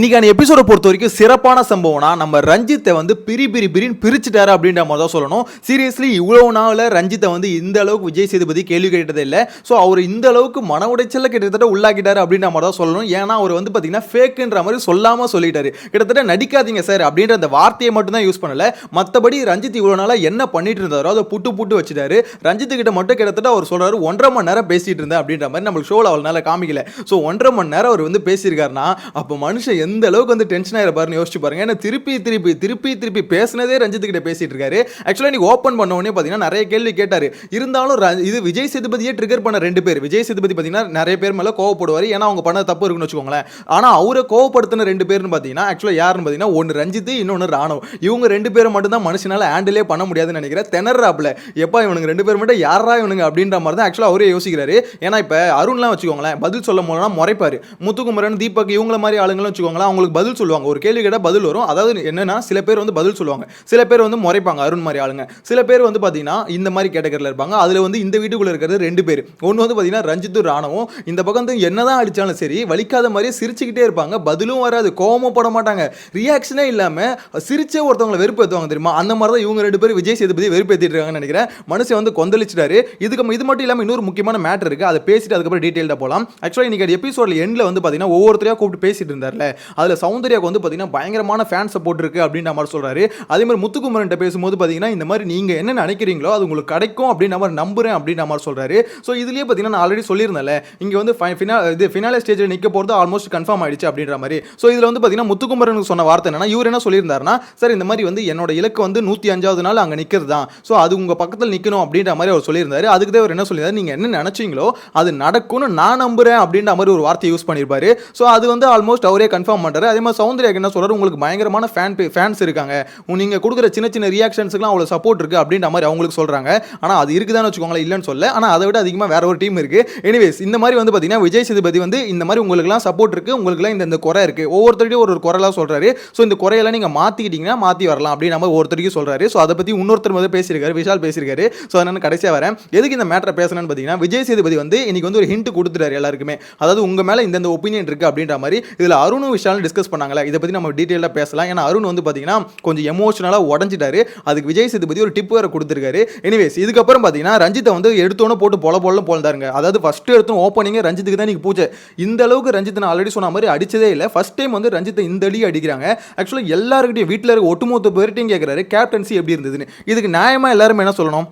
இன்னைக்கான எபிசோட பொறுத்த வரைக்கும் சிறப்பான சம்பவம்னா நம்ம ரஞ்சித்தை வந்து பிரி பிரி பிரின்னு பிரிச்சுட்டாரு அப்படின்ற மாதிரி தான் சொல்லணும். சீரியஸ்லி இவ்வளோ நாளில் ரஞ்சித்தை வந்து இந்த அளவுக்கு விஜய் சேதுபதி கேள்வி கேட்டதே இல்லை. ஸோ அவர் இந்த அளவுக்கு மன உடைச்சல கிட்டத்தட்ட உள்ளாக்கிட்டாரு அப்படின்ற மாதிரி தான் சொல்லணும். ஏன்னா அவர் வந்து பார்த்தீங்கன்னா ஃபேக்குன்ற மாதிரி சொல்லாமல் சொல்லிட்டாரு. கிட்டத்தட்ட நடிக்காதீங்க சார் அப்படின்ற அந்த வார்த்தையை மட்டும் தான் யூஸ் பண்ணல. மற்றபடி ரஞ்சித் இவ்வளோ நாளாக என்ன பண்ணிட்டு இருந்தாரோ அதை புட்டு புட்டு வச்சுட்டாரு. ரஞ்சித் கிட்ட மட்டும் கிட்டத்தட்ட அவர் சொல்கிறாரு ஒன்றரை மணி நேரம் பேசிட்டு இருந்தேன் அப்படின்ற மாதிரி நம்மளுக்கு ஷோவில் அவ்வளோ நேரம் காமிக்கல. ஸோ ஒன்றரை மணி நேரம் அவர் வந்து பேசியிருக்காருன்னா அப்போ மனுஷன் எந்த அளவுக்கு வந்து டென்ஷன் ஆகிருப்பாருன்னு யோசிச்சு பாருங்க. ஏன்னா திருப்பி திருப்பி திருப்பி திருப்பி பேசினதே ரஞ்சித் கிட்ட பேசிட்டு இருக்காரு. ஆக்சுவலாக நீ ஓப்பன் பண்ண உடனே பார்த்தீங்கன்னா நிறைய கேள்வி கேட்டாரு. இருந்தாலும் ர- இது விஜய் சேதுபதியே ட்ரிகர் பண்ண ரெண்டு பேர். விஜய் சேதுபதி பார்த்தீங்கன்னா நிறைய பேர் மேலே கோவப்படுவார். ஏன்னா அவங்க பண்ண தப்பு இருக்குன்னு வச்சுக்கோங்களேன். ஆனால் அவரை கோவப்படுத்தின ரெண்டு பேர்னு பார்த்தீங்கன்னா ஆக்சுவலாக யாருன்னு பார்த்தீங்கன்னா ஒன்று ரஞ்சித் இன்னொன்று ராணவ் இவங்க ரெண்டு பேரும் மட்டும்தான் மனுஷனால் மனுஷனால ஹேண்டிலே பண்ண முடியாதுன்னு நினைக்கிறேன். திணறாப்ல எப்பா இவனுங்க ரெண்டு பேர் மட்டும் யாரா இவனுங்க அப்படின்ற மாதிரி தான் ஆக்சுவலாக அவரே யோசிக்கிறாரு. ஏன்னா இப்போ அருண்லாம் வச்சுக்கோங்களேன் பதில் சொல்ல போனால் முறைப்பாரு. முத்துக்குமரன் தீபக் இவங்கள மாதிரி ஆளுங்களும் வச்சுக்கோங்களேன் அவங்களுக்கு பதில் சொல்லுவாங்க. ஒரு கேள்வி கேட்டால் பதில் வரும். அதாவது என்னென்னா சில பேர் வந்து பதில் சொல்லுவாங்க. சில பேர் வந்து முறைப்பாங்க அருண் மாதிரி ஆளுங்க. சில பேர் வந்து பார்த்தீங்கன்னா இந்த மாதிரி கேட்டகரியில் இருப்பாங்க. அதில் வந்து இந்த வீட்டுக்குள்ளே இருக்கிறது ரெண்டு பேர். ஒன்று வந்து பார்த்தீங்கன்னா ரஞ்சித்தும் ராணவும். இந்த பக்கம் வந்து என்னதான் அடித்தாலும் சரி வலிக்காத மாதிரியே சிரிச்சுக்கிட்டே இருப்பாங்க. பதிலும் வராது. கோபமும் பட மாட்டாங்க. ரியாக்ஷனே இல்லாமல் சிரிச்சே ஒருத்தவங்களை வெறுப்பேற்றுவாங்க தெரியுமா? அந்த மாதிரி தான் இவங்க ரெண்டு பேரும் விஜய் சேதுபதி வெறுப்பேற்றிட்டு இருக்காங்கன்னு நினைக்கிறேன். மனுஷன் வந்து கொந்தளிச்சிட்டாரு. இதுக்கு இது மட்டும் இல்லாமல் இன்னொரு முக்கியமான மேட்டர் இருக்குது அதை பேசிட்டு அதுக்கப்புறம் டீட்டெயில்டாக போகலாம் ஆக்சுவலாக இன்னைக்கு எபிசோடில் எண்டில் வந்து பார்த்தீங்கன்னா ஒவ்வொருத்தரையாக கூப்பிட்டு பேசிட்டு இருந்தார்ல. அதில் சௌந்தர்யாவுக்கு வந்து பார்த்தீங்கன்னா பயங்கரமான ஃபேன் சப்போர்ட் இருக்குது அப்படின்ற மாதிரி சொல்றாரு. அதே மாதிரி முத்துக்குமரன்ட்ட பேசும்போது பார்த்தீங்கன்னா இந்த மாதிரி நீங்க என்ன நினைக்கிறீங்களோ அது உங்களுக்கு கிடைக்கும் அப்படின்ற மாதிரி நம்புறேன் அப்படின்ற மாதிரி சொல்றாரு. ஸோ இதுலயே பார்த்தீங்கன்னா நான் ஆல்ரெடி சொல்லியிருந்தேன்ல இங்கே வந்து ஃபினா இது ஃபினாலே ஸ்டேஜில் நிற்க போகிறது ஆல்மோஸ்ட் கன்ஃபார்ம் ஆயிடுச்சு அப்படின்ற மாதிரி. ஸோ இதில் வந்து பார்த்தீங்கன்னா முத்துக்குமரனுக்கு சொன்ன வார்த்தை என்னன்னா இவர் என்ன சொல்லியிருந்தாருன்னா சார் இந்த மாதிரி வந்து என்னோட இலக்கு வந்து நூற்றி அஞ்சாவது நாள் அங்கே நிற்கிறது தான். ஸோ அது உங்கள் பக்கத்தில் நிற்கணும் அப்படின்ற மாதிரி அவர் சொல்லியிருந்தாரு. அதுக்கு தான் அவர் என்ன சொல்லியிருந்தாரு நீங்கள் என்ன நினச்சிங்களோ அது நடக்கும்னு நான் நம்புறேன் அப்படின்ற மாதிரி ஒரு வார்த்தையை யூஸ் பண்ணியிருப்பாரு. ஸோ அது வந்து ஆல்மோஸ்ட் அவரே கன்ஃபார்ம் பண்ணுறாரு அதே மாதிரி சௌந்தர்யாக்கு என்ன சொல்கிறார் உங்களுக்கு பயங்கரமான ஃபேன் ஃபேன்ஸ் இருக்காங்க. நீங்கள் கொடுக்குற சின்ன சின்ன ரியாக்ஷன்ஸுக்குலாம் அவ்வளோ சப்போர்ட் இருக்குது அப்படின்ற மாதிரி அவங்களுக்கு சொல்கிறாங்க ஆனால் அது இருக்குதான்னு வச்சுக்கோங்களேன் இல்லைன்னு சொல்ல. ஆனால் அதை விட அதிகமாக வேற ஒரு டீம் இருக்குது எனிவேஸ் இந்த மாதிரி வந்து பார்த்தீங்கன்னா விஜய் சேதுபதி வந்து இந்த மாதிரி உங்களுக்குலாம் சப்போர்ட் இருக்குது உங்களுக்குலாம் இந்த இந்த குறை இருக்குது ஒவ்வொருத்தருடையும் ஒரு ஒரு குறைலாம் சொல்கிறாரு ஸோ இந்த குறையெல்லாம் நீங்கள் மாற்றிக்கிட்டிங்கன்னா மாற்றி வரலாம் அப்படின்னு நம்ம ஒருத்தருக்கும் சொல்கிறாரு ஸோ அதை பற்றி இன்னொருத்தர் வந்து பேசியிருக்காரு விஷால் பேசியிருக்காரு. ஸோ அதனால் கடைசியாக வரேன். எதுக்கு இந்த மேட்டரை பேசணும்னு பார்த்தீங்கன்னா விஜய் சேதுபதி வந்து இன்னைக்கு வந்து ஒரு ஹிண்ட் கொடுத்துட்டாரு எல்லாருக்குமே. அதாவது உங்கள் மேலே இந்தந்த ஒப்பீனியன் இருக்குது அப்படின்ற மாதிரி. இதில் அருணும் விஷாலும் டிஸ்கஸ் பண்ணாங்களே இதை பற்றி நம்ம டீட்டெயிலாக பேசலாம். ஏன்னா அருண் வந்து பார்த்தீங்கன்னா கொஞ்சம் எமோஷனலாக உடஞ்சிட்டாரு. அதுக்கு விஜய் சேதுபதி ஒரு டிப் வேறு கொடுத்துருக்காரு. எனிவேஸ் இதுக்கப்புறம் பார்த்தீங்கன்னா ரஞ்சித்தை வந்து எடுத்தோன்னே போட்டு பொல பொலம் போலதாருங்க அதாவது ஃபஸ்ட்டு எடுத்தோம் ஓப்பனிங்கே ரஞ்சித்துக்கு தான் நீங்கள் பூஜை. இந்த அளவுக்கு ரஞ்சித் நான் ஆல்ரெடி சொன்ன மாதிரி அடிச்சதே இல்லை. ஃபஸ்ட் டைம் வந்து ரஞ்சித்தை இந்த அடி அடிக்கிறாங்க. ஆக்சுவலாக எல்லாருக்கிட்டையும் வீட்டில் இருக்க ஒட்டுமொத்த பேர்கிட்டையும் கேட்குறாரு கேப்டன்சி எப்படி இருந்ததுன்னு. இதுக்கு நியாயமாக எல்லாருமே என்ன சொல்லணும்?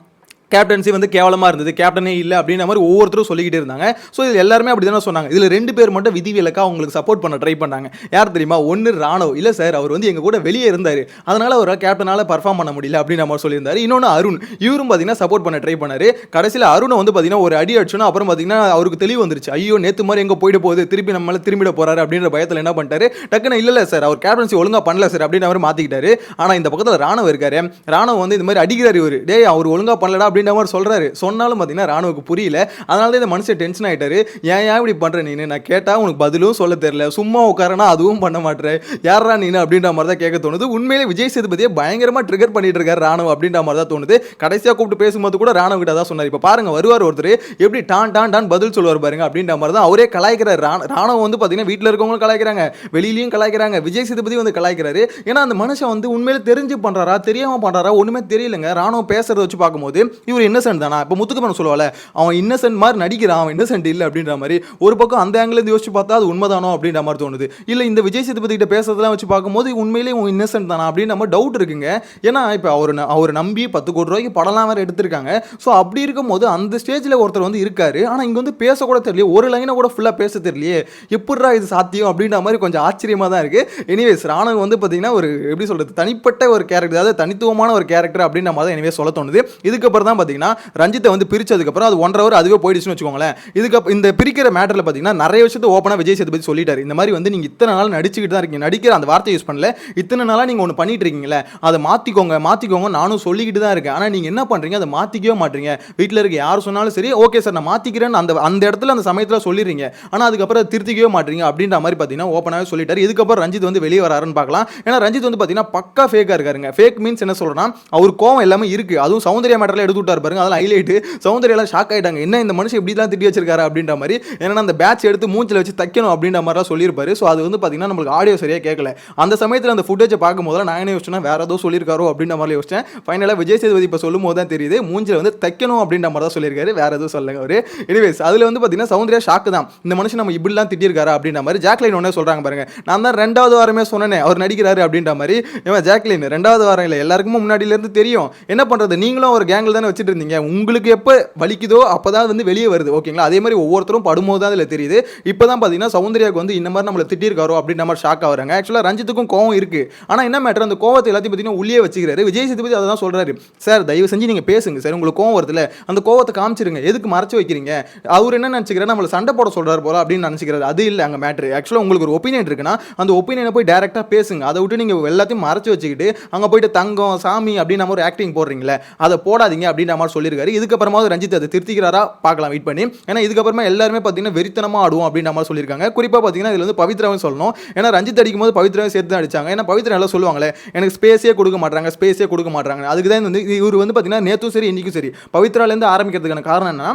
கேப்டன்சி வந்து கேவலமாக இருந்தது. கேப்டனே இல்லை அப்படின்ற மாதிரி ஒவ்வொருத்தரும் சொல்லிக்கிட்டே இருந்தாங்க. ஸோ இது எல்லாருமே அப்படி தானே சொன்னாங்க. இதில் ரெண்டு பேர் மட்டும் விதிவிலக்கா அவங்களுக்கு சப்போர்ட் பண்ண ட்ரை பண்ணாங்க. யார் தெரியுமா? ஒன்று ராணவ். இல்லை சார் அவர் வந்து எங்கள் கூட வெளியே இருந்தார். அதனால் அவர் கேப்டனால் பர்ஃபார்ம் பண்ண முடியல அப்படின்னு நம்ம சொல்லியிருந்தார். இன்னொன்று அருண். இவரும் பார்த்தீங்கன்னா சப்போர்ட் பண்ண ட்ரை பண்ணார். கடைசியில் அருணை வந்து பார்த்தீங்கன்னா ஒரு அடி அடிச்சோன்னா அப்புறம் பார்த்தீங்கன்னா அவருக்கு தெளிவு வந்துருச்சு. ஐயோ நேற்று மாதிரி எங்கே போயிட்டு போகுது. திருப்பி நம்மளால திரும்பிட போகிறாரு அப்படின்ற பயத்தில் என்ன பண்ணிட்டாரு? டக்குன்னு இல்லை இல்லை சார் அவர் கேப்டன்சி ஒழுங்காக பண்ணல சார் அப்படின்னு அவர் மாற்றிக்கிட்டாரு ஆனால் இந்த பக்கத்தில் ராணுவ இருக்காரு. ராணுவ வந்து இந்த மாதிரி அடிக்கிறார் இவர். டே அவர் ஒழுங்காக பண்ணலடா அப்படின்ற மாதிரி சொல்கிறாரு சொன்னாலும் பார்த்தீங்கன்னா ராணுவுக்கு புரியல. அதனால தான் இந்த மனுஷன் டென்ஷன் ஆகிட்டாரு ஏன் ஏன் இப்படி பண்ணுற நீ நான் கேட்டால் உனக்கு பதிலும் சொல்ல தெரியல. சும்மா உட்காரனா அதுவும் பண்ண மாட்டேற யாரா நீனு? அப்படின்ற மாதிரி தான் கேட்க தோணுது. உண்மையிலே விஜய் சேதுபதியை பயங்கரமாக ட்ரிகர் பண்ணிட்டு இருக்காரு ராணுவ அப்படின்ற மாதிரி தான் தோணுது. கடைசியாக கூப்பிட்டு பேசும்போது கூட ராணுவ கிட்ட தான் சொன்னார். இப்போ பாருங்க வருவார் ஒருத்தர். எப்படி டான் டான் டான் பதில் சொல்லுவார் பாருங்க அப்படின்ற மாதிரி தான் அவரே கலாய்க்கிறார். ராணுவம் வந்து பார்த்தீங்கன்னா வீட்டில் இருக்கவங்களும் கலாய்க்கிறாங்க. வெளியிலையும் கலாய்க்கிறாங்க. விஜய் சேதுபதி வந்து கலாய்க்கிறாரு. ஏன்னா அந்த மனுஷன் வந்து உண்மையிலே தெரிஞ்சு பண்ணுறாரா தெரியாமல் பண்ணுறாரா ஒன்றுமே தெரியலங்க. ராணுவம் பேசுறத வச்சு பார்க்கும்போது இவர் இன்னசென்ட் தானா? இப்போ முத்துக்குமரன் சொல்லுவால அவன் இன்னசென்ட் மாதிரி நடிக்கிறான் அவன் இன்னசென்ட் இல்லை அப்படின்ற மாதிரி ஒரு பக்கம் அந்த ஆங்கிலேருந்து யோசிச்சு பார்த்தா அது உண்மைதானோ அப்படின்ற மாதிரி தோணுது. இல்லை இந்த விஜய் சேதுபதி கிட்ட பேசுறதெல்லாம் வச்சு பார்க்கும்போது உண்மையிலேயே உன் இன்னசென்ட் தானா அப்படின்னு நம்ம டவுட் இருக்குங்க. ஏன்னா இப்போ அவர் அவர் நம்பி பத்து கோடி ரூபாய்க்கு படம்லாம் வேறு எடுத்திருக்காங்க. ஸோ அப்படி இருக்கும்போது அந்த ஸ்டேஜில் ஒருத்தர் வந்து இருக்காரு. ஆனால் இங்கே வந்து பேசக்கூட தெரியலையே. ஒரு லைனை கூட ஃபுல்லாக பேச தெரியலையே. எப்படிடா இது சாத்தியம் அப்படின்ற மாதிரி கொஞ்சம் ஆச்சரியமாக தான் இருக்குது எனிவேஸ் ராணுவ வந்து பார்த்தீங்கன்னா ஒரு எப்படி சொல்கிறது தனிப்பட்ட ஒரு கேரக்டர் அதாவது தனித்துவமான ஒரு கேரக்டர் அப்படின்ற மாதிரி தான் எனவே சொல்ல தோணுது. இதுக்கப்புறம் தான் பார்த்தீங்கன்னா ரஞ்சித்தை வந்து பிரிச்சதுக்கப்புறம் அது ஒன்றரை ஹவர் அதுவே போயிடுச்சுன்னு வச்சுக்கோங்களேன். இதுக்கு இந்த பிரிக்கிற மேட்டரில் பார்த்தீங்கன்னா நிறைய விஷயத்தை ஓப்பனாக விஜய் சேதுபதி சொல்லிட்டாரு. இந்த மாதிரி வந்து நீங்கள் இத்தனை நாள் நடிச்சுக்கிட்டு தான் இருக்கீங்க. நடிக்கிற அந்த வார்த்தை யூஸ் பண்ணல. இத்தனை நாளாக நீங்கள் ஒன்று பண்ணிட்டு இருக்கீங்களே அதை மாற்றிக்கோங்க மாற்றிக்கோங்க நானும் சொல்லிக்கிட்டு தான் இருக்கேன். ஆனால் நீங்கள் என்ன பண்ணுறீங்க அதை மாற்றிக்கவே மாட்டீங்க. வீட்டில் இருக்க யார் சொன்னாலும் சரி ஓகே சார் நான் மாற்றிக்கிறேன்னு அந்த அந்த இடத்துல அந்த சமயத்தில் சொல்லிடுறீங்க. ஆனால் அதுக்கப்புறம் திருத்திக்கவே மாட்டீங்க. அப்படின்ற மாதிரி பார்த்தீங்கன்னா ஓப்பனாகவே சொல்லிட்டாரு. இதுக்கப்புறம் ரஞ்சித் வந்து வெளியே வராருன்னு பார்க்கலாம். ஏன்னா ரஞ்சித் வந்து பார்த்தீங்கன்னா பக்கா ஃபேக்காக இருக்காருங்க. ஃபேக் மீன்ஸ் என்ன சொல்கிறேன்னா அவர் கோவம் எல்லாமே இருக்குது அதுவும் சௌந்தரிய மேட்டரில் எடுத்து போட்டார் பாருங்க. அதெல்லாம் ஹைலைட்டு சௌந்தர்யெல்லாம் ஷாக் ஆயிட்டாங்க. என்ன இந்த மனுஷன் இப்படிலாம் திட்டி வச்சிருக்காரு அப்படின்ற மாதிரி. ஏன்னா அந்த பேட்ச் எடுத்து மூஞ்சில் வச்சு தைக்கணும் அப்படின்ற மாதிரிலாம் சொல்லியிருப்பாரு. ஸோ அது வந்து பார்த்தீங்கன்னா நம்மளுக்கு ஆடியோ சரியாக கேட்கல அந்த சமயத்தில் அந்த ஃபுட்டேஜை பார்க்கும்போது நான் என்ன யோசிச்சேன்னா வேற ஏதோ சொல்லியிருக்காரோ அப்படின்ற மாதிரி யோசிச்சேன். ஃபைனலாக விஜய் சேதுபதி இப்போ சொல்லும் போது தான் தெரியுது மூஞ்சில் வந்து தைக்கணும் அப்படின்ற மாதிரி தான் சொல்லியிருக்காரு. வேற எதுவும் சொல்லுங்க அவர். எனிவேஸ் அதில் வந்து பார்த்தீங்கன்னா சௌந்தர்யா ஷாக்கு தான். இந்த மனுஷன் நம்ம இப்படிலாம் திட்டிருக்காரா அப்படின்ற மாதிரி. ஜாக்லைன் ஒன்றே சொல்கிறாங்க பாருங்க. நான் தான் ரெண்டாவது வாரமே சொன்னேன் அவர் நடிக்கிறாரு அப்படின்ற மாதிரி. இவன் ஜாக்லின் ரெண்டாவது வாரம் இல்லை எல்லாருக்குமே முன்னாடியிலேருந்து தெரியும். என்ன பண்ணுறது நீங்களும் ஒரு கேங்கில் தானே நினச்சிட்டு இருந்தீங்க உங்களுக்கு எப்போ வலிக்குதோ அப்போ தான் வந்து வெளியே வருது. ஓகேங்களா? அதே மாதிரி ஒவ்வொருத்தரும் படும்போது தான் அதில் தெரியுது. இப்போ தான் பார்த்தீங்கன்னா சௌந்தர்யாவுக்கு வந்து இந்த மாதிரி நம்மளை திட்டிருக்காரோ அப்படின்ற மாதிரி ஷாக் ஆகிறாங்க. ஆக்சுவலாக ரஞ்சித்துக்கும் கோவம் இருக்குது ஆனால் என்ன மேட்டர் அந்த கோவத்தை எல்லாத்தையும் பார்த்தீங்கன்னா உள்ளே வச்சுக்கிறாரு. விஜய் சேதுபதி அதை தான் சொல்கிறாரு சார் தயவு செஞ்சு நீங்கள் பேசுங்க. சார் உங்களுக்கு கோவம் வருதுல அந்த கோவத்தை காமிச்சிருங்க. எதுக்கு மறைச்சு வைக்கிறீங்க? அவர் என்ன நினச்சிக்கிறாரு? நம்மளை சண்டை போட சொல்கிறார் போல அப்படின்னு நினச்சிக்கிறாரு. அது இல்லை அங்கே மேட்ரு ஆக்சுவலாக உங்களுக்கு ஒரு ஒப்பீனியன் இருக்குன்னா அந்த ஒப்பீனியனை போய் டேரெக்டாக பேசுங்க. அதை விட்டு நீங்கள் எல்லாத்தையும் மறைச்சு வச்சுக்கிட்டு அங்கே போயிட்டு தங்கம் சாமி அப்படின்னு நம்ம ஒரு ஆக்டிங் போடுறீங்களே அதை போடாதீங்க அப்படின்ற மாதிரி சொல்லியிருக்காரு. இதுக்கப்புறமா ரஞ்சித் அதை திருத்திக்கிறாரா பார்க்கலாம் வெயிட் பண்ணி. ஏன்னா இதுக்கப்புறமா எல்லாருமே பார்த்தீங்கன்னா வெறித்தனமாக ஆடுவோம் அப்படின்ற மாதிரி சொல்லியிருக்காங்க. குறிப்பாக பார்த்தீங்கன்னா இதில் வந்து பவித்ராவும் சொல்லணும். ஏன்னா ரஞ்சித் அடிக்கும் போது பவித்ராவும் சேர்த்து தான் அடிச்சாங்க. ஏன்னா பவித்ரா எல்லாம் சொல்லுவாங்களே எனக்கு ஸ்பேஸே கொடுக்க மாட்டாங்க ஸ்பேஸே கொடுக்க மாட்டாங்க அதுக்கு தான் வந்து இவர் வந்து பார்த்தீங்கன்னா நேற்றும் சரி இன்றைக்கும் சரி பவித்ராலேருந்து ஆரம்பிக்கிறதுக்கான காரணம் என்னன்னா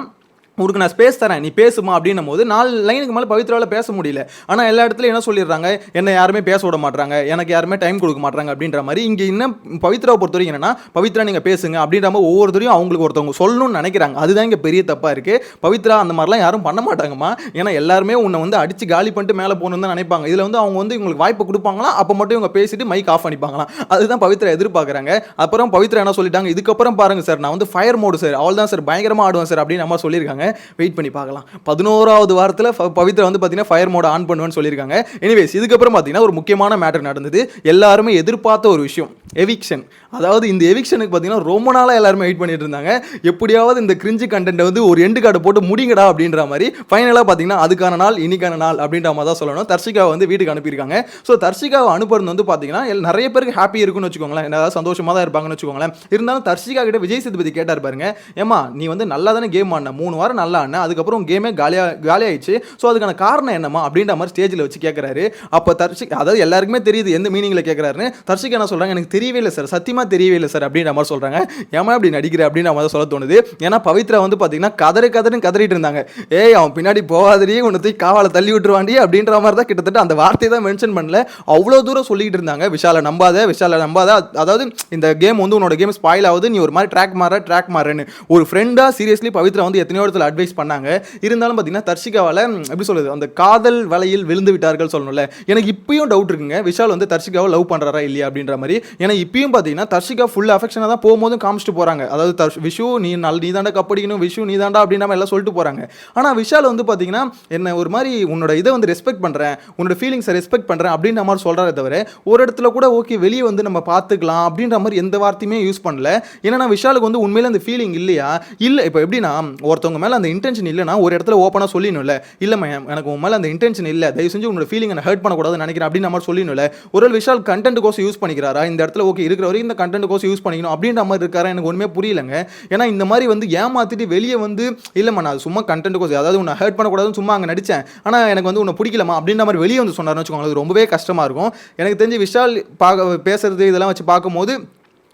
உனக்கு நான் ஸ்பேஸ் தரேன் நீ பேசுமா அப்படின்னும் போது நாலு லைனுக்கு மேலே பவித்ராவில் பேச முடியல. ஆனால் எல்லா இடத்துலையும் என்ன சொல்லிடுறாங்க? என்னை யாருமே பேச விட மாட்டாங்க எனக்கு யாருமே டைம் கொடுக்க மாட்டாங்க அப்படின்ற மாதிரி இங்கே இன்னும் பவித்ராவை பொறுத்த வரைக்கும் என்னன்னா பவித்ரா நீங்கள் பேசுங்க அப்படின்ற மாதிரி ஒவ்வொருத்தரையும் அவங்களுக்கு ஒருத்தவங்க சொல்லணும்னு நினைக்கிறாங்க. அதுதான் இங்கே பெரிய தப்பாக இருக்குது பவித்ரா அந்த மாதிரிலாம் யாரும் பண்ண மாட்டாங்கம்மா. ஏன்னா எல்லாருமே உன்னை வந்து அடித்து காலி பண்ணிட்டு மேலே போகணும்னு தான் நினைப்பாங்க. இதில் வந்து அவங்க வந்து இவங்களுக்கு வாய்ப்பு கொடுப்பாங்களா? அப்போ மட்டும் இவங்க பேசிட்டு மைக் ஆஃப் பண்ணிப்பாங்களாம். அதுதான் பவித்ரா எதிர்பார்க்குறாங்க. அப்புறம் பவித்ரா என்ன சொல்லிட்டாங்க? இதுக்கப்புறம் பாருங்கள் சார் நான் வந்து ஃபயர் மோடு சார். அவள் தான் சார். பயங்கரமாக ஆடுவேன் சார் அப்படின்னு நம்ம சொல்லியிருக்காங்க. வெயிட் பண்ணி பார்க்கலாம். பதினோராவது வாரத்தில் பவித்ரா வந்து பார்த்தீங்கன்னா ஃபயர் மோட ஆன் பண்ணுவேன்னு சொல்லியிருக்காங்க. எனிவேஸ் இதுக்கப்புறம் பார்த்தீங்கன்னா ஒரு முக்கியமான மேட்டர் நடந்தது. எல்லாருமே எதிர்பார்த்த ஒரு விஷயம். எவிக்ஷன் அதாவது இந்த எவிக்ஷனுக்கு பார்த்தீங்கன்னா ரொம்ப நாளாக எல்லாருமே வெயிட் பண்ணிட்டு இருந்தாங்க. எப்படியாவது இந்த கிரிஞ்சு கண்டென்ட்டை வந்து ஒரு எண்டு கார்டு போட்டு முடிங்கடா அப்படின்ற மாதிரி ஃபைனலாக பார்த்தீங்கன்னா அதுக்கான நாள் இன்னைக்கான நாள் அப்படின்ற மாதிரி தான் சொல்லணும். தர்ஷிகாவை வந்து வீட்டுக்கு அனுப்பியிருக்காங்க. ஸோ தர்ஷிகாவை அனுப்புறது வந்து பார்த்தீங்கன்னா நிறைய பேருக்கு ஹாப்பி இருக்குன்னு வச்சுக்கோங்களேன். ஏதாவது சந்தோஷமாக தான் இருப்பாங்கன்னு வச்சுக்கோங்களேன். இருந்தாலும் தர்ஷிகா கிட்ட விஜய் சேதுபதி கேட்டார் பாருங்க. ஏமா நீ வந்து நல்லா தானே கேம் ஆடின. மூணு வாரம் நல்லா ஆடின அதுக்கப்புறம் கேமே காலியாக காலியாயிடுச்சு. ஸோ அதுக்கான காரணம் என்னம்மா அப்படின்ற மாதிரி ஸ்டேஜில் வச்சு கேட்குறாரு அப்போ தர்ஷிக் அதாவது எல்லாருக்குமே தெரியுது எந்த மீனிங்கில் கேட்குறாருன்னு தர்ஷிக் என்ன சொல்கிறாங்க எனக்கு தெரியவே இல்லை சார் சத்தியமாக தெரியவே இல்லை சார் அப்படின்ற மாதிரி சொல்கிறாங்க ஏமா இப்படி நடிக்கிற அப்படின்ற மாதிரி சொல்ல தோணுது. ஏன்னா பவித்ரா வந்து பார்த்தீங்கன்னா கதறு கதறுன்னு கதறிட்டு இருந்தாங்க. ஏய் அவன் பின்னாடி போகாதடி உன்னை தூக்கி காவால தள்ளி விட்டுருவாண்டி அப்படின்ற மாதிரி தான் கிட்டத்தட்ட அந்த வார்த்தையை தான் மென்ஷன் பண்ணல. அவ்வளோ தூரம் சொல்லிக்கிட்டு இருந்தாங்க. விஷாலை நம்பாத விஷாலை நம்பாத. அதாவது இந்த கேம் வந்து உன்னோட கேம் ஸ்பாயில் ஆகுது. நீ ஒரு மாதிரி ட்ராக் மாற ட்ராக் மாறன்னு. ஒரு ஃப்ரெண்டாக சீரியஸ்லி பவித்ரா வந்து எத்தனையோ இடத்துல அட்வைஸ் பண்ணாங்க. இருந்தாலும் பார்த்தீங்கன்னா தர்ஷிகாவால் எப்படி சொல்றது அந்த காதல் வலையில் விழுந்து விட்டார்கள் சொல்லணும்ல. எனக்கு இப்பயும் டவுட் இருக்குங்க. விஷால் வந்து தர்ஷிகாவை லவ் பண்ணுறாரா இல்லையா அப்படின்ற மாதிரி. ஏன்னா இப்பயும் பார்த்தீங்கன்னா தர்ஷிகா ஃபுல் அஃபெக்ஷனாக தான் போகும்போதும் காமிச்சிட்டு போகிறாங்க அதாவது தர்ஷ் விஷு நீ நல் நீ தாண்டா கப்படிக்கணும் விஷு நீ தாண்டா அப்படின்ற மாதிரி எல்லாம் சொல்லிட்டு போகிறாங்க ஆனால் விஷால் வந்து பார்த்தீங்கன்னா என்ன ஒரு மாதிரி உன்னோட இதை வந்து ரெஸ்பெக்ட் பண்ணுறேன் உன்னோட ஃபீலிங்ஸை ரெஸ்பெக்ட் பண்ணுறேன் அப்படின்ற மாதிரி சொல்கிறாரே தவிர ஒரு இடத்துல கூட ஓகே வெளியே வந்து நம்ம பார்த்துக்கலாம் அப்படின்ற மாதிரி எந்த வார்த்தையுமே யூஸ் பண்ணல. ஏன்னா விஷாலுக்கு வந்து உண்மையில அந்த ஃபீலிங் இல்லையா? இல்லை இப்போ எப்படின்னா ஒருத்தவங்க மேலே அந்த இன்டென்ஷன் இல்லைனா ஒரு இடத்துல ஓப்பனாக சொல்லிடணும்ல. இல்லை மேம் எனக்கு உன் மேலே அந்த இன்டென்ஷன் இல்லை. தயவு செஞ்சு உங்களோட ஃபீலிங் நான் ஹர்ட் பண்ணக்கூடாதுன்னு நினைக்கிறேன் அப்படின்னு நம்ம சொல்லணும்ல ஒரு விஷால் கண்டென்ட் கோர்ஸ் யூஸ் பண்ணிக்கிறாரா? இந்த இடத்துல ஓகே இருக்கிற வரைக்கும் இந்த கண்டென்ட் கோர்ஸ் யூஸ் பண்ணிக்கணும் அப்படின்ற மாதிரி இருக்காரா? எனக்கு ஒன்றுமே புரியலங்க. ஏன்னா இந்த மாதிரி வந்து ஏமாத்திட்டு வெளியே வந்து இல்லைம்மா நான் சும்மா கண்டென்ட் கோர்ஸ் அதாவது உன்னை ஹர்ட் பண்ணக்கூடாதுன்னு சும்மா அங்கே நடித்தேன் ஆனால் எனக்கு வந்து உன்னை பிடிக்கலமா அப்படின்ற மாதிரி வெளியே வந்து சொன்னார்னு வச்சுக்கோங்களேன். அது ரொம்பவே கஷ்டமாக இருக்கும். எனக்கு தெரிஞ்சு விஷால் பார்க்க பேசுறது இதெல்லாம் வச்சு பார்க்கும்போது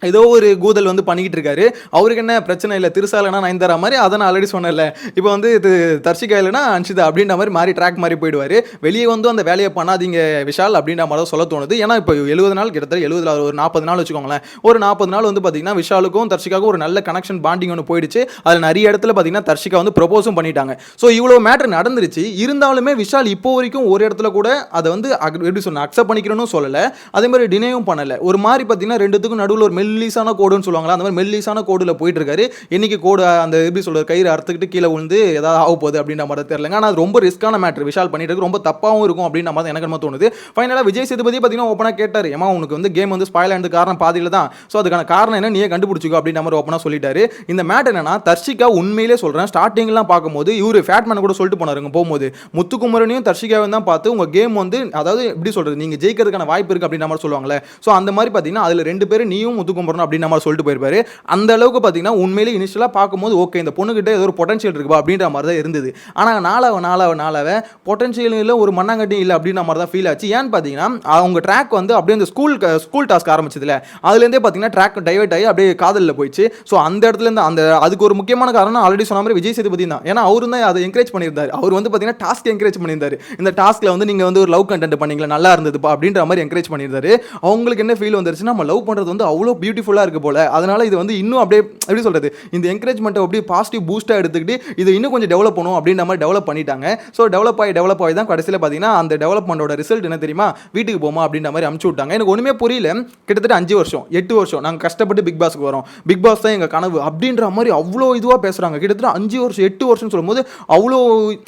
ஏதோ ஒரு கூதல் வந்து பண்ணிக்கிட்டு இருக்காரு அவருக்கு என்ன பிரச்சனை இல்லை திருசாலனா நயன்தாரா மாதிரி? அதை நான் ஆல்ரெடி சொன்னேன்ல. இப்போ வந்து இது தர்ஷிகா இல்லைனா அன்ஷிதா அப்படின்ற மாதிரி மாறி ட்ராக் மாதிரி போயிடுவார். வெளியே வந்து அந்த வேலையை பண்ணாதீங்க விஷால் அப்படின்ற மாதிரி தான் சொல்ல தோணுது. ஏன்னா இப்போ எழுபது நாள் கிட்டத்தட்ட நாள் ஒரு நாற்பது நாள் வச்சுக்கோங்களேன். ஒரு நாற்பது நாள் வந்து பார்த்தீங்கன்னா விஷாலுக்கும் தர்ஷிகாவுக்கும் ஒரு நல்ல கனெக்ஷன் பாண்டிங் ஒன்று போயிடுச்சு. அதில் நிறைய இடத்துல பார்த்தீங்கன்னா தர்ஷிகா வந்து ப்ரொபோஸும் பண்ணிட்டாங்க. ஸோ இவ்வளோ மேட்ரு நடந்துருச்சு. இருந்தாலுமே விஷால் இப்போ வரைக்கும் ஒரு இடத்துல கூட அதை வந்து அக்- எப்படி சொன்ன அக்செப்ட் பண்ணிக்கிறேன்னு சொல்லலை. அதே மாதிரி டினேயும் பண்ணலை. ஒரு மாதிரி பார்த்தீங்கன்னா ரெண்டுத்துக்கும் நடுவில் ஒரு மெல் மெல்லிசான கோடுன்னு சொல்லுவாங்களா அந்த மாதிரி மெல்லிசான கோடில் போயிட்டு இருக்காரு இன்னைக்கு கோடு அந்த எப்படி சொல்கிறது கயிறு அறுத்துக்கிட்டு கீழே விழுந்து ஏதாவது ஆக போகுது அப்படின்ற மாதிரி தெரியலங்க. ஆனால் அது ரொம்ப ரிஸ்க்கான மேட்ரு விஷால் பண்ணிட்டு இருக்கு. ரொம்ப தப்பாகவும் இருக்கும் அப்படின்ற மாதிரி எனக்கு நம்ம தோணுது. ஃபைனலாக விஜய் சேதுபதி பார்த்தீங்கன்னா ஓப்பனாக கேட்டார். ஏமா உனக்கு வந்து கேம் வந்து ஸ்பாயில் ஆனது காரணம் பாதியில் தான். ஸோ அதுக்கான காரணம் என்ன? நீயே கண்டுபிடிச்சிக்கோ அப்படின்ற மாதிரி ஓப்பனாக சொல்லிட்டாரு. இந்த மேட் என்னன்னா தர்ஷிகா உண்மையிலே சொல்கிறேன் ஸ்டார்டிங்லாம் பார்க்கும்போது இவர் ஃபேட்மேன் கூட சொல்லிட்டு போனாருங்க போகும்போது. முத்துக்குமரனையும் தர்ஷிகாவையும் தான் பார்த்து உங்கள் கேம் வந்து அதாவது எப்படி சொல்கிறது நீங்கள் ஜெயிக்கிறதுக்கான வாய்ப்பு இருக்குது அப்படின்ற மாதிரி சொல்லுவாங்களே. ஸோ அந்த மாதிரி பார்த்தீங்கன்னா அதில் ரெண்டு பேரும் நீயும் முத்துக்கு கும்பிடணும் அப்படின்னு நம்ம சொல்லிட்டு போயிருப்பாரு. அந்த அளவுக்கு பார்த்தீங்கன்னா உண்மையிலே இனிஷியலாக பார்க்கும்போது ஓகே இந்த பொண்ணுகிட்ட ஏதோ ஒரு பொட்டன்ஷியல் இருக்குப்பா அப்படின்ற மாதிரி தான் இருந்தது. ஆனால் நாளாவ நாளாவ நாளாவ பொட்டன்ஷியல் இல்லை ஒரு மண்ணாங்கட்டி இல்லை அப்படின்ற மாதிரி தான் ஃபீல் ஆச்சு. ஏன்னு பார்த்தீங்கன்னா அவங்க ட்ராக் வந்து அப்படியே அந்த ஸ்கூல் ஸ்கூல் டாஸ்க் ஆரம்பிச்சதுல. அதுலேருந்தே பார்த்தீங்கன்னா ட்ராக் டைவர்ட் ஆகி அப்படியே காதலில் போயிடுச்சு. ஸோ அந்த இடத்துலேருந்து அந்த அதுக்கு ஒரு முக்கியமான காரணம் ஆல்ரெடி சொன்ன மாதிரி விஜய் சேதுபதி தான். ஏன்னா அவரும் தான் அதை என்கரேஜ் பண்ணியிருந்தார். அவர் வந்து பார்த்தீங்கன்னா டாஸ்க் என்கரேஜ் பண்ணியிருந்தார். இந்த டாஸ்க்கில் வந்து நீங்கள் வந்து ஒரு லவ் கண்டென்ட் பண்ணீங்களா நல்லா இருந்ததுப்பா அப்படின்ற மாதிரி என்கரேஜ் பண்ணியிருந்தாரு. அவங்களுக்கு என்ன ஃபீல் வந்துருச்சுன்னா நம்ம லவ் பண்ணுறது வந்து அவ்வளோ பியூட்டிஃபுல்லாக இருக்குது போல். அதனால் இது வந்து இன்னும் அப்படியே எப்படி சொல்கிறது இந்த என்கரேஜ்மெண்ட்டை அப்படியே பாசிட்டிவ் பூஸ்ட்டாக எடுத்துக்கிட்டு இதை இன்னும் கொஞ்சம் டெவலப் பண்ணும் அப்படின்ற மாதிரி டெவலப் பண்ணிட்டாங்க. ஸோ டெவலப் ஆகி டெவலப் ஆகி தான் கடைசியில் பார்த்தீங்கன்னா அந்த டெவலப்மெண்ட்டோட ரிசல்ட் என்ன தெரியுமா? வீட்டுக்கு போமா அப்படின்ற மாதிரி அமுச்சு விட்டாங்க. எனக்கு ஒன்றுமே புரியல. கிட்டத்தட்ட அஞ்சு வருஷம் எட்டு வருஷம் நாங்கள் கஷ்டப்பட்டு பிக் பாஸ்க்கு வரோம். பிக் பாஸ் தான் எங்கள் கனவு அப்படின்ற மாதிரி அவ்வளோ இதுவாக பேசுகிறாங்க கிட்டத்தட்ட அஞ்சு வருஷம் எட்டு வருஷம்னு சொல்லும்போது அவ்வளோ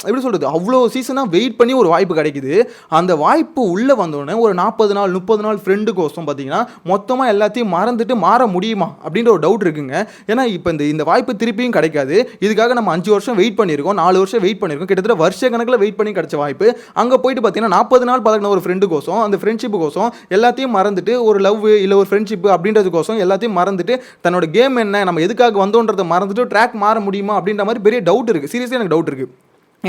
எப்படி சொல்கிறது அவ்வளோ சீசனாக வெயிட் பண்ணி ஒரு வாய்ப்பு கிடைக்குது. அந்த வாய்ப்பு உள்ளே வந்தோடனே ஒரு நாற்பது நாள் முப்பது நாள் ஃப்ரெண்டு கோசம் பார்த்தீங்கன்னா மொத்தமாக எல்லாத்தையும் மறந்துட்டு மாற முடியுமா அப்படின்ற ஒரு டவுட் இருக்குங்க. ஏன்னா இப்போ இந்த இந்த வாய்ப்பு திருப்பியும் கிடைக்காது. இதுக்காக நம்ம அஞ்சு வருஷம் வெயிட் பண்ணியிருக்கோம் நாலு வருஷம் வெயிட் பண்ணியிருக்கோம். கிட்டத்தட்ட வருஷ கணக்கில் வெயிட் பண்ணி கிடைச்ச வாய்ப்பு. அங்கே போயிட்டு பார்த்தீங்கன்னா நாற்பது நாள் பழகின ஒரு ஃப்ரெண்டு கோசம் அந்த ஃப்ரெண்ட்ஷிப்பு கோசம் எல்லாத்தையும் மறந்துட்டு ஒரு லவ் இல்லை ஒரு ஃப்ரெண்ட்ஷிப் அப்படின்றது கோசம் எல்லாத்தையும் மறந்துட்டு தன்னோட கேம் என்ன நம்ம எதுக்காக வந்தோன்றதை மறந்துட்டு ட்ராக் மாற முடியுமா அப்படின்ற மாதிரி பெரிய டவுட் இருக்குது சீரியஸாக எனக்கு டவுட் இருக்குது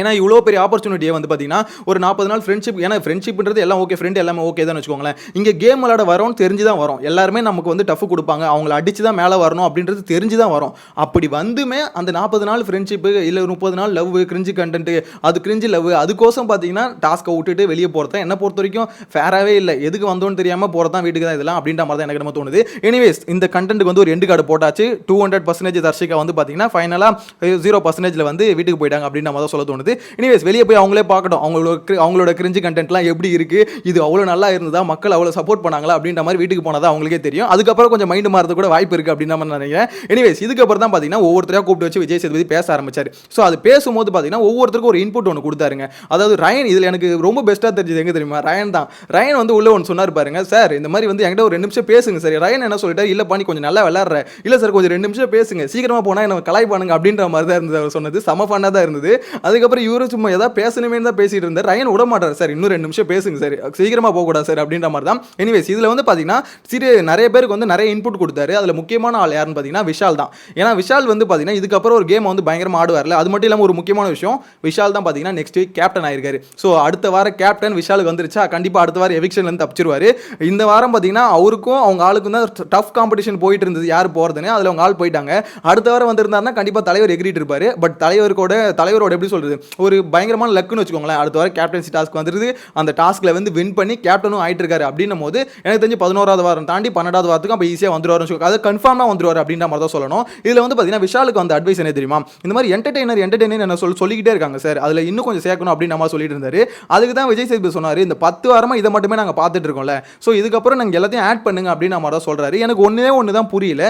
ஏன்னா இவ்வளோ பெரிய ஆப்பர்ச்சுனிட்டியை வந்து பார்த்தீங்கன்னா ஒரு நாற்பது நாள் ஃப்ரெண்ட்ஷிப் ஏன்னா ஃப்ரெண்ட்ஷிப்ன்றது எல்லாம் ஓகே ஃப்ரெண்ட் எல்லாமே ஓகே தான் வச்சுக்கோங்களேன். இங்கே கேம் விளாட வரோம்னு தெரிஞ்சு தான் வரும். எல்லாருமே நமக்கு வந்து டஃப் கொடுப்பாங்க. அவங்கள அடிச்சு தான் மேலே வரணும் அப்படின்றது தெரிஞ்சு தான் வரும். அப்படி வந்துமே அந்த நாற்பது நாள் ஃப்ரெண்ட்ஷிப்பு இல்லை முப்பது நாள் லவ் கிரிஞ்சு கண்டென்ட்டு அது கிரிஞ்சு லவ் அதுக்கோசம் பார்த்தீங்கன்னா டாஸ்க்கை விட்டுட்டு வெளியே போகிறது என்ன பொறுத்த வரைக்கும் ஃபேராகவே இல்லை. எதுக்கு வந்தோன்னு தெரியாமல் போகிறது தான் வீட்டுக்கு தான் இதெல்லாம் அப்படின்ற மாதிரி தான் எனக்கு நம்ம தோணுது. எனிவேஸ் இந்த கண்டென்ட்டுக்கு வந்து ஒரு எண்டு கார்டு போட்டாச்சு. டூ ஹண்ட்ரட் பர்சன்டேஜ் தர்ஷிகா வந்து பார்த்தீங்கன்னா ஃபைனலாக ஜீரோ பர்சன்டேஜில் வந்து வீட்டுக்கு போயிட்டாங்க அப்படின்ற மாதிரி தான் சொல்ல தோணுது. எனிவேஸ் வெளியே போய் அவங்களே பார்க்கட்டும். அவங்களோட அவங்களோட கிரிஞ்சு கண்டென்ட்லாம் எப்படி இருக்குது இது அவ்வளோ நல்லா இருந்ததா? மக்கள் அவ்வளோ சப்போர்ட் பண்ணாங்களா? அப்படின்ற மாதிரி வீட்டுக்கு போனதா அவங்களுக்கே தெரியும். அதுக்கப்புறம் கொஞ்சம் மைண்டு மாறது கூட வாய்ப்பு இருக்குது அப்படின்ற மாதிரி நினைக்கிறேன். எனிவேஸ் இதுக்கப்புறம் தான் பார்த்தீங்கன்னா ஒவ்வொருத்தரையாக கூப்பிட்டு வச்சு விஜய் சேதுபதி பேச ஆரம்பிச்சார். ஸோ அது பேசும்போது பார்த்தீங்கன்னா ஒவ்வொருத்தருக்கும் ஒரு இன்புட் ஒன்று கொடுத்தாருங்க. அதாவது ரயன் இதில் எனக்கு ரொம்ப பெஸ்ட்டாக தெரிஞ்சது எங்கே தெரியுமா? ரயன் தான். ரயன் வந்து உள்ள ஒன்று சொன்னார் பாருங்க. சார் இந்த மாதிரி வந்து என்கிட்ட ஒரு ரெண்டு நிமிஷம் பேசுங்க சார் ரயன் என்ன சொல்லிட்டா இல்லை நீ கொஞ்சம் நல்லா விளாட்ற இல்லை சார் கொஞ்சம் ரெண்டு நிமிஷம் பேசுங்க. சீக்கிரமாக போனால் என்ன கலாய் பண்ணுங்க அப்படின்ற மாதிரி தான் இருந்தது. அவர் சொன்னது. செம ஃபன்னாக தான் இருந்தது. அதுக்கப்புறம் இவரும் சும்மா ஏதாவது பேசணுமே தான் பேசிட்டு இருந்தார். ரயன் விட மாட்டார். சார் இன்னும் ரெண்டு நிமிஷம் பேசுங்க சார். சீக்கிரமாக போகக்கூடாது சார் அப்படின்ற மாதிரி தான். எனிவேஸ் இதில் வந்து பார்த்தீங்கன்னா சிறு நிறைய பேருக்கு வந்து நிறைய இன்புட் கொடுத்தாரு. அதில் முக்கியமான ஆள் யாருன்னு பார்த்தீங்கன்னா விஷால் தான். ஏன்னா விஷால் வந்து பார்த்தீங்கன்னா இதுக்கப்புறம் ஒரு கேம் வந்து பயங்கரமாக ஆடுவார்ல. அது மட்டும் இல்லாமல் ஒரு முக்கியமான விஷயம் விஷால் தான் பார்த்தீங்கன்னா நெக்ஸ்ட் வீக் கேப்டன் ஆயிருக்காரு. ஸோ அடுத்த வாரம் கேப்டன் விஷாலுக்கு வந்துருச்சா? கண்டிப்பாக அடுத்த வாரம் எவிக்ஷன்லேருந்து தப்பிச்சிருவாரு. இந்த வாரம் பார்த்தீங்கன்னா அவருக்கும் அவங்க ஆளுக்கும் தான் டஃப் காம்படிஷன் போயிட்டு இருந்தது யார் போகிறதுன்னு அதில் அவங்க ஆள் போயிட்டாங்க. அடுத்த வாரம் வந்திருந்தாருன்னா கண்டிப்பாக தலைவர் எகிரிட்டு இருப்பார். பட் தலைவருக்கோட தலைவரோட எப்படி சொல்கிறது ஒரு பயங்கரமான லக்குன்னு வச்சுக்கோங்களேன். அடுத்த வாரம் கேப்டன்சி டாஸ்க் வந்துருது. அந்த டாஸ்க்கில் வந்து வின் பண்ணி கேப்டனும் ஆகிட்டு இருக்காரு அப்படின்னும் போது எனக்கு தெரிஞ்சு பதினோராவது வாரம் தாண்டி பன்னெண்டாவது வாரத்துக்கு அப்போ ஈஸியாக வந்துருவாரு வச்சுக்கோங்க. அது கன்ஃபார்மாக வந்துருவார் அப்படின்ற மாதிரி தான் சொல்லணும். இதில் வந்து பார்த்தீங்கன்னா விஷாலுக்கு அந்த அட்வைஸ் என்ன தெரியுமா? இந்த மாதிரி என்டர்டைனர் என்டர்டைனர் என்ன சொல்லி சொல்லிக்கிட்டே இருக்காங்க சார் அதில் இன்னும் கொஞ்சம் சேர்க்கணும் அப்படின்னு நம்ம சொல்லிட்டு இருந்தாரு. அதுக்கு தான் விஜய் சேதுபதி சொன்னார் இந்த பத்து வாரமாக இதை மட்டுமே நாங்கள் பார்த்துட்டு இருக்கோம்ல. ஸோ இதுக்கப்புறம் நாங்கள் எல்லாத்தையும் ஆட் பண்ணுங்க அப்படின்னு நம்ம தான் சொல்கிறாரு எனக்கு ஒன்றே ஒன்று தான் புரியல.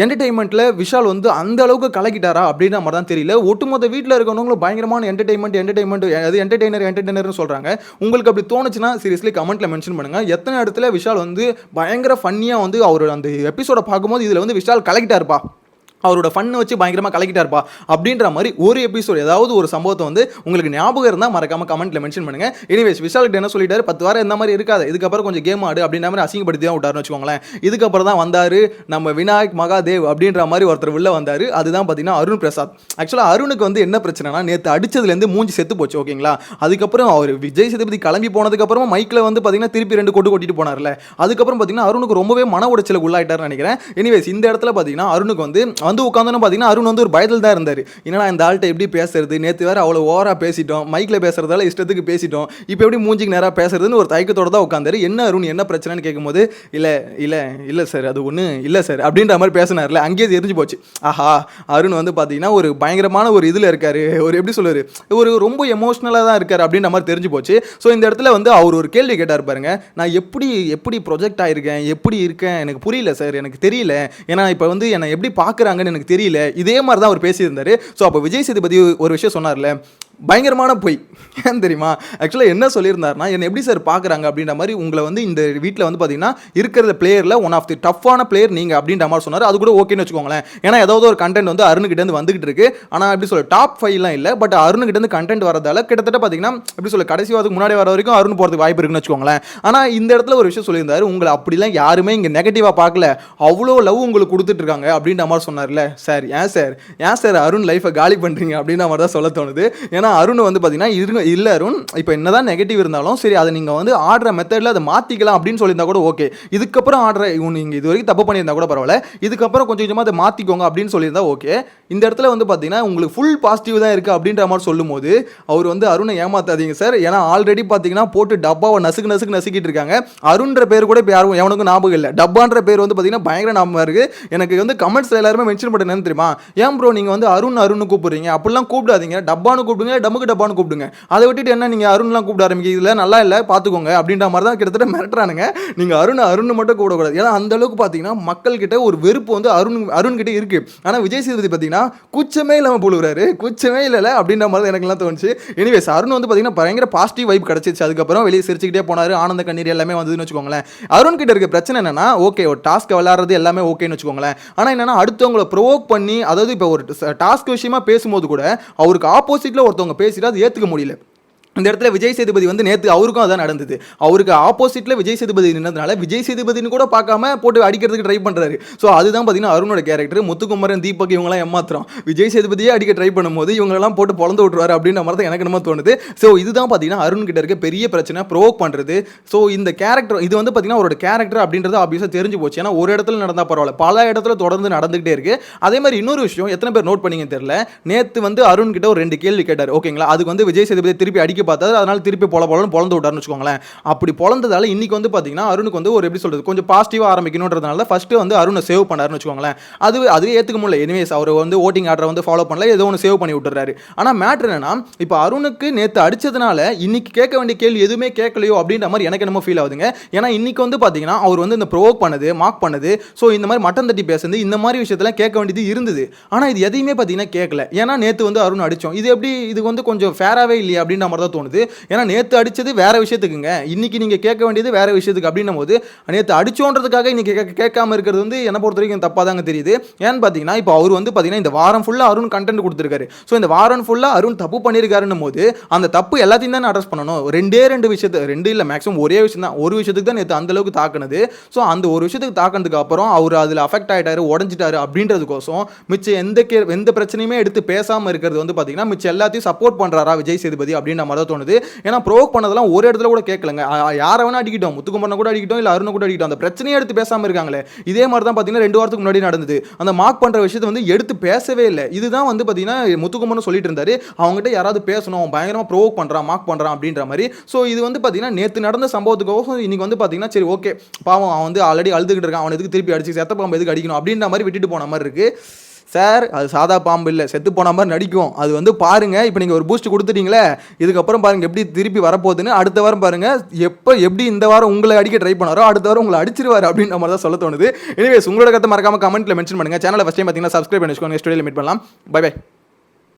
என்டர்டைன்மெண்ட்டில் விஷால் வந்து அந்த அளவுக்கு கலக்கிட்டாரா அப்படின்ற மாதிரி தான் தெரியல. ஒட்டுமொத்த வீட்டில் இருக்கவங்களும் பயங்கரமான என்டர்டைன்மெண்ட் என்டர்டெயின்மெண்ட் அது என்டர்டெய்னர் என்டர்டெய்னர்னு சொல்கிறாங்க உங்களுக்கு அப்படி தோணுச்சுன்னா சீரியஸ்லி கமெண்ட்டில் மென்ஷன் பண்ணுங்கள் எத்தனை இடத்துல விஷால் வந்து பயங்கர ஃபன்னியாக வந்து அவர் அந்த எபிசோட பார்க்கும்போது இதில் வந்து விஷால் கலக்கிட்டாருப்பா? அவரோட ஃபன்னை வச்சு பயங்கரமாக கலக்கிட்டார்ப்பா. அப்படின்ற மாதிரி ஒரு எபிசோட் ஏதாவது ஒரு சம்பவத்தை வந்து உங்களுக்கு ஞாபகம் இருந்தால் மறக்காம கமெண்ட்டில் மென்ஷன் பண்ணுங்க. எனிவேஸ் விஷால்கிட்ட என்ன சொல்லிட்டாரு? பத்து வாரம் இந்த மாதிரி இருக்காது. இதுக்கப்புறம் கொஞ்சம் கேம் ஆடு அப்படின்ற மாதிரி அசிங்கப்படுத்தி தான் விட்டாருன்னு வச்சுக்கோங்களேன். இதுக்கப்புறம் தான் வந்தார் நம்ம விநாயக் மகாதேவ் அப்படின்ற மாதிரி ஒருத்தர் உள்ள வந்தார். அதுதான் பார்த்தீங்கன்னா அருண் பிரசாத். ஆக்சுவலாக அருணுக்கு வந்து என்ன பிரச்சனைனா நேற்று அடிச்சதுலேருந்து மூஞ்சி செத்து போச்சு ஓகேங்களா? அதுக்கப்புறம் அவர் விஜய் சேதுபதி கிளம்பி போனதுக்கப்புறம் மைக்கில் வந்து பார்த்தீங்கன்னா திருப்பி ரெண்டு கொட்டு கொட்டிட்டு போனார்ல. அதுக்கப்புறம் பார்த்தீங்கன்னா அருணுக்கு ரொம்பவே மன உடைச்சலுக்கு உள்ளாயிட்டார்னு நினைக்கிறேன். எனிவேஸ் இந்த இடத்துல பார்த்தீங்கன்னா அருணுக்கு வந்து வந்து உட்காந்தோன்னு பார்த்தீங்கன்னா அருண் வந்து ஒரு பயத்தில் தான் இருந்தார். என்னடா இந்த ஆள்கிட்ட எப்படி பேசுறது? நேற்று வேறு அவ்வளோ ஓவராக பேசிட்டோம். மைக்கில் பேசுறதால இஷ்டத்துக்கு பேசிட்டோம். இப்போ எப்படி மூஞ்சிக்கு நேராக பேசுறதுன்னு ஒரு தயக்கத்தோட தான் உட்காந்தாரு என்ன அருண் என்ன பிரச்சனைன்னு கேட்கும்போது இல்லை இல்லை இல்லை சார் அது ஒன்று இல்லை சார் அப்படின்ற மாதிரி பேசினார்ல. அங்கேயே தெரிஞ்சு போச்சு. ஆஹா அருண் வந்து பார்த்தீங்கன்னா ஒரு பயங்கரமான ஒரு இதில் இருக்கார். ஒரு எப்படி சொல்லுவார்? ஒரு ரொம்ப எமோஷ்னலாக தான் இருக்கார் அப்படின்ற மாதிரி தெரிஞ்சு போச்சு. ஸோ இந்த இடத்துல வந்து அவர் ஒரு கேள்வி கேட்டார் பாருங்க. நான் எப்படி எப்படி ப்ரொஜெக்ட் ஆகிருக்கேன் எப்படி இருக்கேன்? எனக்கு புரியல சார் எனக்கு தெரியல. ஏன்னா இப்போ வந்து என்னை எப்படி பார்க்குறாங்க பார்க்குறாங்கன்னு எனக்கு தெரியல. இதே மாதிரி தான் அவர் பேசியிருந்தாரு. ஸோ அப்போ விஜய் சேதுபதி ஒரு விஷயம் சொன்னார்ல பயங்கரமான பொய். ஏன் தெரியுமா? ஆக்சுவலாக என்ன சொல்லியிருந்தாருனா என்னை எப்படி சார் பார்க்குறாங்க அப்படின்ற மாதிரி உங்களை வந்து இந்த வீட்டில் வந்து பார்த்தீங்கன்னா இருக்கிற பிளேயரில் ஒன் ஆஃப் தி டஃப்பான பிளேயர் நீங்கள் அப்படின்ற மாதிரி சொன்னார். அது கூட ஓகேன்னு வச்சுக்கோங்களேன். ஏன்னா ஏதாவது ஒரு கண்டென்ட் வந்து அருணுகிட்டேருந்து வந்துகிட்டு இருக்கு. ஆனால் எப்படி சொல்ல டாப் ஃபைவ்லாம் இல்லை. பட் அருணுகிட்டேருந்து கண்டென்ட் வரதால கிட்டத்தட்ட பார்த்தீங்கன்னா எப்படி சொல்ல கடைசி வாரத்துக்கு முன்னாடி வர வரைக்கும் அருண் போகிறதுக்கு வாய்ப்பு இருக்குன்னு வச்சுக்கோங்களேன். ஆனால் இந்த இடத்துல ஒரு விஷயம் சொல்லியிருந்தாரு. உங்களை அப்படிலாம் யாருமே இங்கே நெகட்டிவாக பார்க்கல அவ்வளோ லவ் உங்களுக்கு கொடுத்துட்டு இருக்காங்க அப்படின்ற மாதிரி சொன்னார்ல. சார் ஏன் சார் ஏன் சார் அருண் லைஃப்பை காலி பண்ணுறீங்க அப்படின்ற மாதிரி தான் சொல்ல தோணுது. ஏன்னா அருண் வந்து பார்த்தீங்கன்னா இருங்க இல்லை அருண் இப்போ என்னதான் நெகட்டிவ் இருந்தாலும் சரி அதை நீங்கள் வந்து ஆடுற மெத்தடில் அதை மாற்றிக்கலாம் அப்படின்னு சொல்லியிருந்தா கூட ஓகே இதுக்கப்புறம் ஆடுற இவன் நீங்கள் இது வரைக்கும் தப்பு பண்ணியிருந்தா கூட பரவாயில்ல. இதுக்கப்புறம் கொஞ்சம் கொஞ்சமாக அதை மாற்றிக்கோங்க அப்படின்னு சொல்லியிருந்தா ஓகே இந்த இடத்துல வந்து பார்த்தீங்கன்னா உங்களுக்கு ஃபுல் பாசிட்டிவ் தான் இருக்குது அப்படின்ற மாதிரி சொல்லும்போது அவர் வந்து அருணை ஏமாத்தாதீங்க சார் ஏன்னா ஆல்ரெடி பார்த்தீங்கன்னா போட்டு டப்பாவை நசுக்கு நசுக்கு நசுக்கிட்டு இருக்காங்க. அருண்ன்ற பேர் கூட இப்போ யாரும் எவனுக்கும் ஞாபகம் இல்லை. டப்பான்ற பேர் வந்து பார்த்தீங்கன்னா பயங்கர ஞாபகம் இருக்குது எனக்கு வந்து கமெண்ட்ஸ் எல்லாருமே மென்ஷன் பண்ண தெரியுமா? ஏன் ப்ரோ நீங்கள் வந்து அருண் அருண் கூப்பிடுறீங்க? அப்படிலாம் கூப்பிடாதீங்க. டப்பான்னு கூப்பிடுங்க டமுக்கு டப்பான்னு கூப்பிடுங்க. அதை விட்டுட்டு என்ன நீங்கள் அருண்லாம் கூப்பிட ஆரம்பிக்க இதில் நல்லா இல்லை பார்த்துக்கோங்க அப்படின்ற மாதிரி தான் கிட்டத்தட்ட மிரட்டுறானுங்க. நீங்கள் அருண் அருண் மட்டும் கூப்பிடக்கூடாது. ஏன்னா அந்த அளவுக்கு பார்த்தீங்கன்னா மக்கள்கிட்ட ஒரு வெறுப்பு வந்து அருண் அருண் கிட்ட இருக்கு. ஆனால் விஜய் சேதுபதி பார்த்தீங்கன்னா குச்சமே இல்லாமல் போடுறாரு குச்சமே இல்லைல்ல அப்படின்ற மாதிரி தான் எனக்குலாம் தோணுச்சு. எனிவேஸ் அருண் வந்து பார்த்தீங்கன்னா பயங்கர பாசிட்டிவ் வைப் கிடச்சிச்சு அதுக்கப்புறம் வெளியே சிரிச்சுக்கிட்டே போனார். ஆனந்த கண்ணீர் எல்லாமே வந்ததுன்னு வச்சுக்கோங்களேன். அருண் கிட்ட இருக்க பிரச்சனை என்னன்னா ஓகே ஒரு டாஸ்க் விளையாடுறது எல்லாமே ஓகேன்னு வச்சுக்கோங்களேன். ஆனால் என்னன்னா அடுத்தவங்களை ப்ரோவோக் பண்ணி அதாவது இப்போ ஒரு டாஸ்க் விஷயமா பேசும்போது கூட அவருக்கு ஆப்போசிட்டில் ஒருத்தவங்க பேசிட்டு அது ஏற்றுக்க முடியல. இந்த இடத்துல விஜய் சேதுபதி வந்து நேற்று அவருக்கும் அதான் நடந்தது. அவருக்கு ஆப்போசிட்டில் விஜய் சேதுபதி நின்றதுனால விஜய் சேதுபதினு கூட பார்க்காம போட்டு அடிக்கிறதுக்கு ட்ரை பண்ணுறாரு ஸோ அதுதான் பார்த்தீங்கன்னா அருணோட கேரக்டர் முத்துக்குமரன் தீபக் இவங்களாம் ஏமாத்திரம் விஜய் சேதுபதியே அடிக்க ட்ரை பண்ணும்போது இவங்களெல்லாம் போட்டு பொழந்து விட்டுருவாரு அப்படின்ற மாதிரி தான் எனக்கு என்ன தோணுது. ஸோ இதுதான் பார்த்தீங்கன்னா அருண் கிட்ட இருக்க பெரிய பிரச்சனை ப்ரோவோக் பண்ணுறது ஸோ இந்த கேரக்டர் இது வந்து பார்த்தீங்கன்னா அவரோட கேரக்டர் அப்படின்றது ஆப்வியஸாக தெரிஞ்சு போச்சு. ஏன்னா ஒரு இடத்துல நடந்தால் பரவாயில்ல. பல இடத்துல தொடர்ந்து நடந்துகிட்டே இருக்கு. அதே மாதிரி இன்னொரு விஷயம் எத்தனை பேர் நோட் பண்ணீங்கன்னு தெரியல. நேற்று வந்து அருண் கிட்ட ஒரு ரெண்டு கேள்வி கேட்டார். ஓகேங்களா அதுக்கு வந்து விஜய் சேதுபதி திருப்பி அடிக்க பார்த்தாரு அதனால திருப்பி பொல பொலன்னு பொழந்து விட்டாருன்னு வச்சுக்கோங்களேன். அப்படி பொழந்ததால இன்னைக்கு வந்து பார்த்தீங்கன்னா அருணுக்கு வந்து ஒரு எப்படி சொல்றது கொஞ்சம் பாசிட்டிவாக ஆரம்பிக்கணுன்றதுனால ஃபர்ஸ்ட் வந்து அருணை சேவ் பண்ணாருன்னு வச்சுக்கோங்களேன். அது அது ஏற்றுக்க முடியல. எனிவேஸ் அவர் வந்து ஓட்டிங் ஆர்டரை வந்து ஃபாலோ பண்ணல ஏதோ ஒன்று சேவ் பண்ணி விட்டுறாரு. ஆனால் மேட்ரு என்னன்னா இப்போ அருணுக்கு நேற்று அடித்ததுனால இன்னைக்கு கேட்க வேண்டிய கேள்வி எதுவுமே கேட்கலையோ அப்படின்ற மாதிரி எனக்கு என்னமோ ஃபீல் ஆகுதுங்க. ஏன்னா இன்னைக்கு வந்து பார்த்தீங்கன்னா அவர் வந்து இந்த ப்ரோவோக் பண்ணது மார்க் பண்ணது ஸோ இந்த மாதிரி மட்டன் தட்டி பேசுனது இந்த மாதிரி விஷயத்தெல்லாம் கேட்க வேண்டியது இருந்தது. ஆனால் இது எதையுமே பார்த்தீங்கன்னா கேட்கல. ஏன்னா நேற்று வந்து அருண் அடித்தோம் இது எப்படி இது வந்து கொஞ்சம் ஃபேராகவே இல்லையா அப்படின்ற மாதிரி தான் தோணுது. ஏன்னா நேற்று அடிச்சது வேற விஷயத்துக்குங்க. இன்னைக்கு நீங்கள் கேட்க வேண்டியது வேற விஷயத்துக்கு. அப்படின்னும் போது நேற்று அடிச்சோன்றதுக்காக இன்னைக்கு கேட்காம இருக்கிறது வந்து என்னை பொறுத்த வரைக்கும் தப்பாக தாங்க தெரியுது. ஏன்னு பார்த்தீங்கன்னா இப்போ அவர் வந்து பார்த்தீங்கன்னா இந்த வாரம் ஃபுல்லாக அருண் கண்டென்ட் கொடுத்துருக்காரு. ஸோ இந்த வாரம் ஃபுல்லாக அருண் தப்பு பண்ணியிருக்காருன்னும் போது அந்த தப்பு எல்லாத்தையும் தானே அட்ரஸ் பண்ணணும். ரெண்டே ரெண்டு விஷயத்து ரெண்டு இல்லை மேக்ஸிமம் ஒரே விஷயம் தான். ஒரு விஷயத்துக்கு தான் நேற்று அந்த அளவுக்கு தாக்குனது. ஸோ அந்த ஒரு விஷயத்துக்கு தாக்கினதுக்கு அப்புறம் அவர் அதில் அஃபெக்ட் ஆகிட்டாரு உடஞ்சிட்டாரு அப்படின்றதுக்கோசம் மிச்சம் எந்த கே எந்த பிரச்சனையுமே எடுத்து பேசாமல் இருக்கிறது வந்து பார்த்தீங்கன்னா மிச்சம் எல்லாத்தையும் சப்போர்ட் பண்ணுறாரா விஜய் சேதுபதி அப்படின்ற மாதிரி அதை தோணுது. ஏன்னா ப்ரோக் பண்ணதெல்லாம் ஒரு இடத்துல கூட கேட்கலங்க. யாரை வேணா அடிக்கிட்டோம். முத்துக்குமரனை கூட அடிக்கிட்டோம் இல்லை அருணை கூட அடிக்கிட்டோம். அந்த பிரச்சனையை எடுத்து பேசாமல் இருக்காங்களே. இதே மாதிரி தான் பார்த்தீங்கன்னா ரெண்டு வாரத்துக்கு முன்னாடி நடந்தது. அந்த மார்க் பண்ணுற விஷயத்தை வந்து எடுத்து பேசவே இல்லை. இதுதான் வந்து பார்த்தீங்கன்னா முத்துக்குமரன் சொல்லிட்டு இருந்தாரு. அவங்ககிட்ட யாராவது பேசணும். அவன் பயங்கரமாக ப்ரோவோக் பண்ணுறான் மார்க் பண்ணுறான் அப்படின்ற மாதிரி. ஸோ இது வந்து பார்த்தீங்கன்னா நேற்று நடந்த சம்பவத்துக்கோசம் இன்னைக்கு வந்து பார்த்தீங்கன்னா சரி ஓகே பாவம் அவன் வந்து ஆல்ரெடி அழுதுகிட்டு இருக்கான். அவன் எதுக்கு திருப்பி அடிச்சு செத்த பாம்பு எதுக்கு அடிக்கணும் அப்படின்ற மாதிரி விட்டுட்டு போன மாதிரி இருக்குது சார் அது சாதா பாம்பு இல்லை. செத்து போன மாதிரி நடிக்கும். அது வந்து பாருங்க. இப்போ நீங்கள் ஒரு பூஸ்ட் கொடுத்துட்டீங்களே இதுக்கப்புறம் பாருங்கள் எப்படி திருப்பி வரப்போகுதுன்னு. அடுத்த வாரம் பாருங்கள் எப்போ எப்படி இந்த வாரம் உங்களை அடிக்க ட்ரை பண்ணாரோ அடுத்த வாரம் உங்களை அடிச்சிருவார் அப்படின்ற மாதிரி தான் சொல்ல தோணுது. எனிவேஸ் உங்களோட கருத்தை மறக்காமல் கமெண்ட்ல மென்ஷன் பண்ணுங்க. சேனலை ஃபஸ்ட் டைம் பார்த்தீங்கன்னா சப்ஸ்கிரைப் பண்ணி வச்சுக்கோங்க ஸ்டுடியோவில் மீட் பண்ணலாம். By by